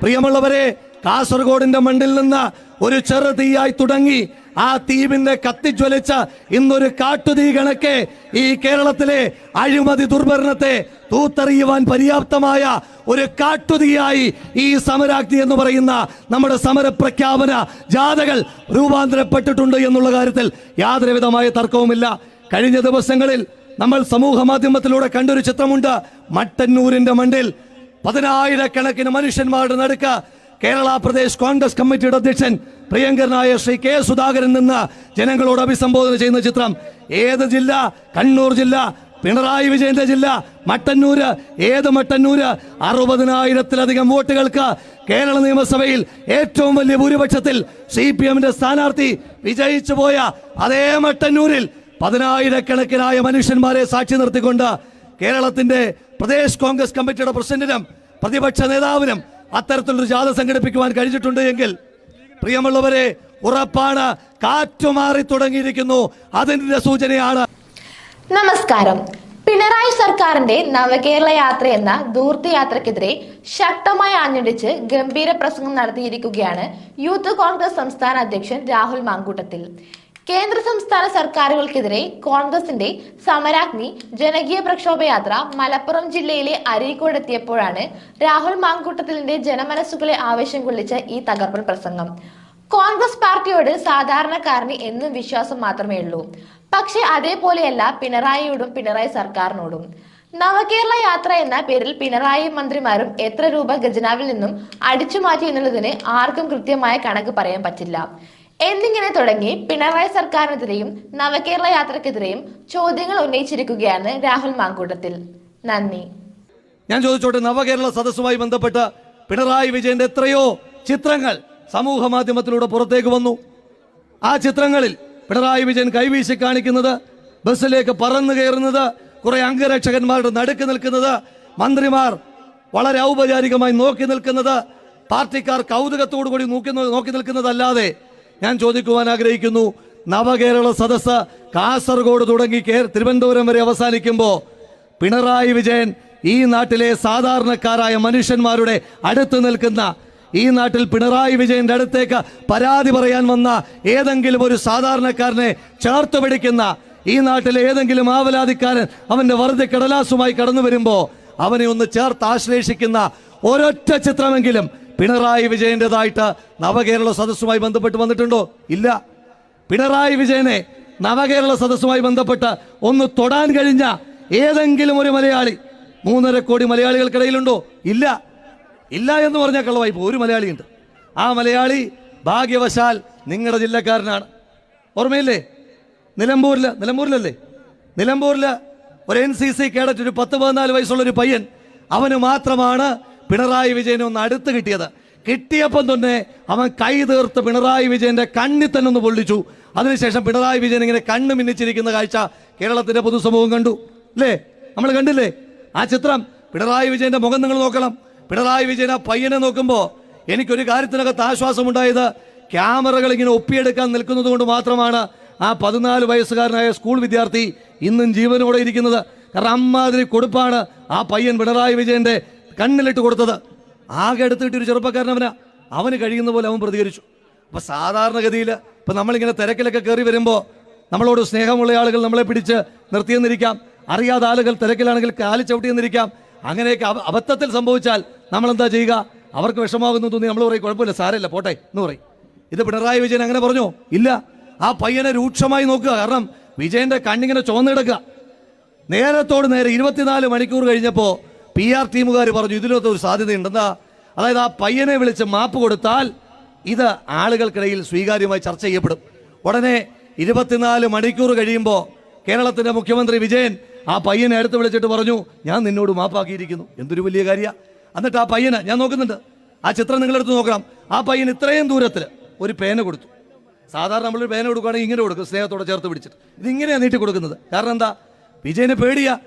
പ്രിയമുള്ളവരെ കാസർഗോഡിന്റെ മണ്ണിൽ നിന്ന് ഒരു ചെറു തീയായി തുടങ്ങി ആ തീപിന്റെ കത്തിജ്വലിച്ച ഇന്നൊരു കാട്ടുതീ കണക്കെ ഈ കേരളത്തിലെ അഴിമതി ദുർഭരണത്തെ തൂത്തെറിയുവാൻ പര്യാപ്തമായ ഒരു കാട്ടുതീയായി ഈ സമരാഗ്നി എന്ന് പറയുന്ന നമ്മുടെ സമരപ്രഖ്യാപന ജാഥകൾ രൂപാന്തരപ്പെട്ടിട്ടുണ്ട് എന്നുള്ള കാര്യത്തിൽ യാതൊരുവിധമായ തർക്കവുമില്ല. കഴിഞ്ഞ ദിവസങ്ങളിൽ നമ്മൾ സമൂഹ മാധ്യമത്തിലൂടെ കണ്ടൊരു ചിത്രമുണ്ട്. മട്ടന്നൂരിന്റെ മണ്ടിൽ പതിനായിരക്കണക്കിന് മനുഷ്യന്മാരുടെ നടുക്ക കേരള പ്രദേശ് കോൺഗ്രസ് കമ്മിറ്റിയുടെ അധ്യക്ഷൻ പ്രിയങ്കരനായ ശ്രീ കെ സുധാകരൻ നിന്ന് ജനങ്ങളോട് അഭിസംബോധന ചെയ്യുന്ന ചിത്രം. ഏത് ജില്ല? കണ്ണൂർ ജില്ല. പിണറായി വിജയന്റെ ജില്ല. മട്ടന്നൂര്. ഏത് മട്ടന്നൂര്? അറുപതിനായിരത്തിലധികം വോട്ടുകൾക്ക് കേരള നിയമസഭയിൽ ഏറ്റവും വലിയ ഭൂരിപക്ഷത്തിൽ സി പി എമ്മിന്റെ സ്ഥാനാർത്ഥി വിജയിച്ചു പോയ അതേ മട്ടന്നൂരിൽ പതിനായിരക്കണക്കിനായ മനുഷ്യന്മാരെ സാക്ഷി നിർത്തിക്കൊണ്ട് കേരളത്തിന്റെ പ്രദേശ് കോൺഗ്രസ് കമ്മിറ്റിയുടെ പ്രസിഡന്റിനും പ്രതിപക്ഷ നേതാവിനും അത്തരത്തിലൊരു ജാഥ സംഘടിപ്പിക്കുവാൻ കഴിഞ്ഞിട്ടുണ്ട് എങ്കിൽ പ്രിയമുള്ളവരെ ഉറപ്പാണ് കാറ്റുമാറി തുടങ്ങിയിരിക്കുന്നു. അതിന്റെ സൂചനയാണ്. നമസ്കാരം. പിണറായി സർക്കാരിന്റെ നവകേരള യാത്ര എന്ന ദൂർത്തയാത്രക്കെതിരെ ശക്തമായി ആഞ്ഞടിച്ച് ഗംഭീര പ്രസംഗം നടത്തിയിരിക്കുകയാണ് യൂത്ത് കോൺഗ്രസ് സംസ്ഥാന അധ്യക്ഷൻ രാഹുൽ മാങ്കൂട്ടത്തിൽ. കേന്ദ്ര സംസ്ഥാന സർക്കാരുകൾക്കെതിരെ കോൺഗ്രസിന്റെ സമരാഗ്നി ജനകീയ പ്രക്ഷോഭയാത്ര മലപ്പുറം ജില്ലയിലെ അരീക്കോട് എത്തിയപ്പോഴാണ് രാഹുൽ മാങ്കൂട്ടത്തിലിന്റെ ജനമനസ്സുകളെ ആവേശം കൊള്ളിച്ച ഈ തകർപ്പൻ പ്രസംഗം. കോൺഗ്രസ് പാർട്ടിയോട് സാധാരണക്കാരന് എന്നും വിശ്വാസം മാത്രമേ ഉള്ളൂ. പക്ഷെ അതേപോലെയല്ല പിണറായിയോടും പിണറായി സർക്കാരിനോടും. നവകേരള യാത്ര എന്ന പേരിൽ പിണറായി മന്ത്രിമാരും എത്ര രൂപ ഖജനാവിൽ നിന്നും അടിച്ചു മാറ്റി എന്നുള്ളതിന് ആർക്കും കൃത്യമായ കണക്ക് പറയാൻ പറ്റില്ല. എന്നിങ്ങനെ തുടങ്ങി പിണറായി സർക്കാരിനെതിരെയും നവകേരള യാത്രക്കെതിരെയും ചോദ്യങ്ങൾ ഉന്നയിച്ചിരിക്കുകയാണ് രാഹുൽ മാങ്കൂട്ടത്തിൽ. നന്ദി. ഞാൻ ചോദിച്ചോട്ടെ നവകേരള സദസ്സുമായി ബന്ധപ്പെട്ട പിണറായി വിജയന്റെ എത്രയോ ചിത്രങ്ങൾ സമൂഹ മാധ്യമത്തിലൂടെ പുറത്തേക്ക് വന്നു. ആ ചിത്രങ്ങളിൽ പിണറായി വിജയൻ കൈവീശി കാണിക്കുന്നത് ബസ്സിലേക്ക് പറന്നു കയറുന്നത് കുറെ അംഗരക്ഷകന്മാരുടെ നടുക്ക് നിൽക്കുന്നത് മന്ത്രിമാർ വളരെ ഔപചാരികമായി നോക്കി നിൽക്കുന്നത് പാർട്ടിക്കാർ കൗതുകത്തോടു കൂടി നോക്കി നോക്കി നിൽക്കുന്നതല്ലാതെ ഞാൻ ചോദിക്കുവാൻ ആഗ്രഹിക്കുന്നു നവകേരള സദസ്സ് കാസർഗോഡ് തുടങ്ങി തിരുവനന്തപുരം വരെ അവസാനിക്കുമ്പോൾ പിണറായി വിജയൻ ഈ നാട്ടിലെ സാധാരണക്കാരായ മനുഷ്യന്മാരുടെ അടുത്ത് നിൽക്കുന്ന ഈ നാട്ടിൽ പിണറായി വിജയന്റെ അടുത്തേക്ക് പരാതി പറയാൻ വന്ന ഏതെങ്കിലും ഒരു സാധാരണക്കാരനെ ചേർത്ത് പിടിക്കുന്ന ഈ നാട്ടിലെ ഏതെങ്കിലും ആവലാതിക്കാരൻ അവന്റെ വെറുതെ കടലാസുമായി കടന്നു വരുമ്പോൾ അവനെ ഒന്ന് ചേർത്ത് ആശ്ലേഷിക്കുന്ന ഒരൊറ്റ ചിത്രമെങ്കിലും പിണറായി വിജയന്റെതായിട്ട് നവകേരള സദസ്സുമായി ബന്ധപ്പെട്ട് വന്നിട്ടുണ്ടോ? ഇല്ല. പിണറായി വിജയനെ നവകേരള സദസ്സുമായി ബന്ധപ്പെട്ട് ഒന്ന് തൊടാൻ കഴിഞ്ഞ ഏതെങ്കിലും ഒരു മലയാളി മൂന്നര കോടി മലയാളികൾക്കിടയിലുണ്ടോ? ഇല്ല. ഇല്ല എന്ന് പറഞ്ഞാൽ കള്ളവായി ഒരു മലയാളിയുണ്ട്. ആ മലയാളി ഭാഗ്യവശാൽ നിങ്ങളുടെ ജില്ലക്കാരനാണ്. ഓർമ്മയില്ലേ? നിലമ്പൂരിൽ നിലമ്പൂരിലല്ലേ? നിലമ്പൂരിൽ ഒരു എൻ സി സി കേഡറ്റ് ഒരു പത്ത് പതിനാല് വയസ്സുള്ള ഒരു പയ്യൻ അവന് മാത്രമാണ് പിണറായി വിജയനെ ഒന്ന് അടുത്ത് കിട്ടിയത്. കിട്ടിയപ്പം തന്നെ അവൻ കൈ തീർത്ത് പിണറായി വിജയന്റെ കണ്ണിൽ തന്നെ ഒന്ന് പൊള്ളിച്ചു. അതിനുശേഷം പിണറായി വിജയൻ ഇങ്ങനെ കണ്ണ് മിന്നിച്ചിരിക്കുന്ന കാഴ്ച കേരളത്തിന്റെ പൊതുസമൂഹം കണ്ടു. അല്ലേ? നമ്മൾ കണ്ടില്ലേ? ആ ചിത്രം പിണറായി വിജയന്റെ മുഖം നിങ്ങൾ നോക്കണം. പിണറായി വിജയൻ ആ പയ്യനെ നോക്കുമ്പോൾ എനിക്കൊരു കാര്യത്തിനകത്ത് ആശ്വാസമുണ്ടായത് ക്യാമറകൾ ഇങ്ങനെ ഒപ്പിയെടുക്കാൻ നിൽക്കുന്നത് കൊണ്ട് മാത്രമാണ് ആ പതിനാല് വയസ്സുകാരനായ സ്കൂൾ വിദ്യാർത്ഥി ഇന്നും ജീവനോടെ ഇരിക്കുന്നത്. കാരണം അമ്മാതിരി കൊടുപ്പാണ് ആ പയ്യൻ പിണറായി വിജയന്റെ കണ്ണിലിട്ട് കൊടുത്തത്. ആകെ എടുത്തിട്ട് ഒരു ചെറുപ്പക്കാരനവനാ. അവന് കഴിയുന്ന പോലെ അവൻ പ്രതികരിച്ചു. അപ്പൊ സാധാരണഗതിയിൽ ഇപ്പൊ നമ്മളിങ്ങനെ തിരക്കിലൊക്കെ കയറി വരുമ്പോൾ നമ്മളോട് സ്നേഹമുള്ള ആളുകൾ നമ്മളെ പിടിച്ച് നിർത്തിയെന്നിരിക്കാം. അറിയാത്ത ആളുകൾ തിരക്കിലാണെങ്കിൽ കാലി ചവിട്ടിയെന്നിരിക്കാം. അങ്ങനെയൊക്കെ അബ- അബദ്ധത്തിൽ സംഭവിച്ചാൽ നമ്മൾ എന്താ ചെയ്യുക? അവർക്ക് വിഷമാകുന്നു തോന്നി നമ്മൾ പറയും കുഴപ്പമില്ല സാരമില്ല പോട്ടെ എന്ന് പറയും. ഇത് പിണറായി വിജയൻ അങ്ങനെ പറഞ്ഞു? ഇല്ല. ആ പയ്യനെ രൂക്ഷമായി നോക്കുക. കാരണം വിജയന്റെ കണ്ണിങ്ങനെ ചുവന്നെടുക്കുക. നേരത്തോട് നേരെ ഇരുപത്തിനാല് മണിക്കൂർ കഴിഞ്ഞപ്പോൾ പി ആർ ടീമുകാർ പറഞ്ഞു ഇതിനകത്ത് ഒരു സാധ്യതയുണ്ടെന്നാ. അതായത് ആ പയ്യനെ വിളിച്ച് മാപ്പ് കൊടുത്താൽ ഇത് ആളുകൾക്കിടയിൽ സ്വീകാര്യമായി ചർച്ച ചെയ്യപ്പെടും. ഉടനെ ഇരുപത്തിനാല് മണിക്കൂർ കഴിയുമ്പോൾ കേരളത്തിന്റെ മുഖ്യമന്ത്രി വിജയൻ ആ പയ്യനെ അടുത്ത് വിളിച്ചിട്ട് പറഞ്ഞു ഞാൻ നിന്നോട് മാപ്പാക്കിയിരിക്കുന്നു. എന്തൊരു വലിയ കാര്യമാണ് എന്നിട്ട് ആ പയ്യനെ ഞാൻ നോക്കുന്നുണ്ട് ആ ചിത്രം നിങ്ങളെടുത്ത് നോക്കണം. ആ പയ്യൻ ഇത്രയും ദൂരത്തിൽ ഒരു പേന കൊടുത്തു. സാധാരണ നമ്മളൊരു പേന കൊടുക്കുകയാണെങ്കിൽ ഇങ്ങനെ കൊടുക്കും സ്നേഹത്തോടെ ചേർത്ത് പിടിച്ചിട്ട്. ഇതിങ്ങനെയാണ് നീട്ടി കൊടുക്കുന്നത്. കാരണം എന്താ? വിജയനെ പേടിയാ.